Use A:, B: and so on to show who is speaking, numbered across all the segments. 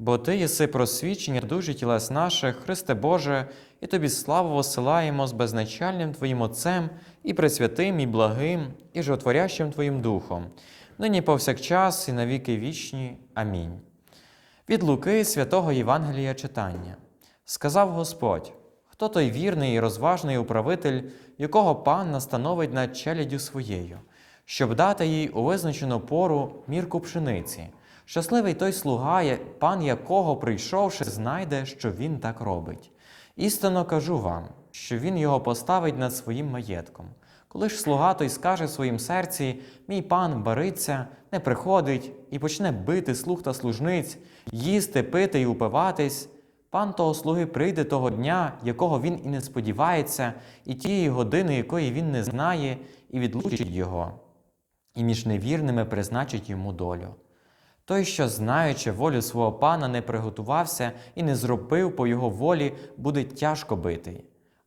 A: Бо Ти єси просвічення душі тілес наших, Христе Боже, і Тобі славу посилаємо з безначальним Твоїм Отцем, і пресвятим, і благим, і животворящим Твоїм Духом, нині повсякчас, і навіки вічні. Амінь. Від Луки святого Євангелія читання. Сказав Господь: хто той вірний і розважний управитель, якого пан настановить над челяддю своєю, щоб дати їй у визначену пору мірку пшениці. Щасливий той слуга, пан якого, прийшовши, знайде, що він так робить. Істинно кажу вам, що він його поставить над своїм маєтком. Коли ж слуга той скаже в своїм серці, мій пан бариться, не приходить і почне бити слуг та служниць, їсти, пити і упиватись, пан того слуги прийде того дня, якого він і не сподівається, і тієї години, якої він не знає, і відлучить його, і між невірними призначить йому долю. Той, що, знаючи волю свого пана, не приготувався і не зробив по його волі, буде тяжко битий.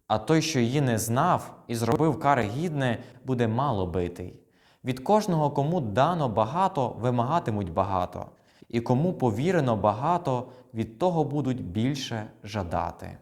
A: А той, що її не знав і зробив кари гідне, буде мало битий. Від кожного, кому дано багато, вимагатимуть багато, і кому повірено багато, від того будуть більше жадати.